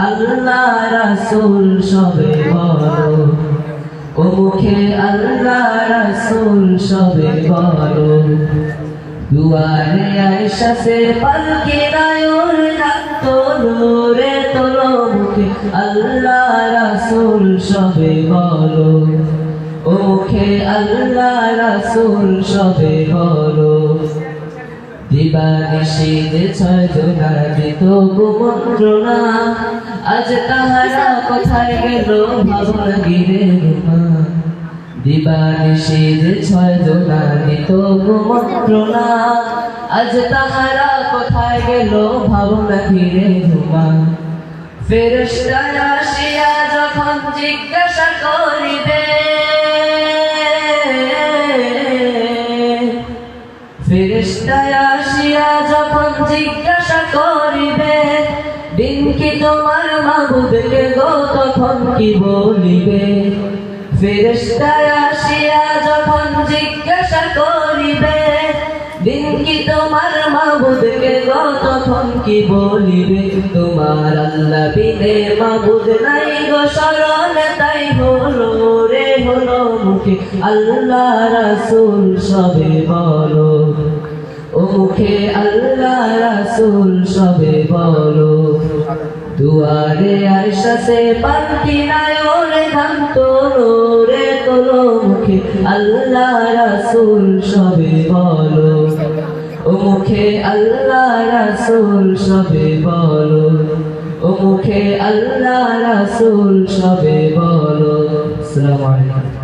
আল্লাহ রাসূল সবে বলো ও মুখে আল্লাহ রাসূল সবে বলো দুয়ারে আয়সা সে পালকে রায়ুর তোলো রে তোলো মুখে আল্লাহ রাসূল সবে বলো ও মুখে আল্লাহ রাসূল সবে বলো দিবানিশীত ছয় জোনা দিত কুমন্ত্রণা। আজ তাহারা কোথায় গেল ভাবনা গিরে মা দিবানিশীত ছয় জোনা দিত কুমন্ত্রণা। আজ তাহারা কোথায় গেল ভাবনা ঘিরে ঘুমা ফেরেশতা আসিয়া যখন জিজ্ঞাসা করিবে আসিয়া যখন জিজ্ঞাসা করিবে দিন কি তোমার মাবুদকে গো তখন কি বলিবে? আসিয়া যখন জিজ্ঞাসা করিবে দিন কি তোমার মাবুদকে গো তখন কি বলিবে? তোমার আল্লাহ বিনে মাবুদ নাই গো শরণ তাই হলো রে, হলো মুখে আল্লাহ রাসূল সবে বলো ও মুখে আল্লাহ রাসূল সবে বলো। দুয়ারে আয়সা সে পান্তি নায়রে ধান তোলো রে তোলো মুখে। আল্লাহ রাসূল সবে বলো। ও মুখে আল্লাহ রাসূল সবে বলো। ও মুখে আল্লাহ রাসূল সবে বলো। আসসালামু আলাইকুম।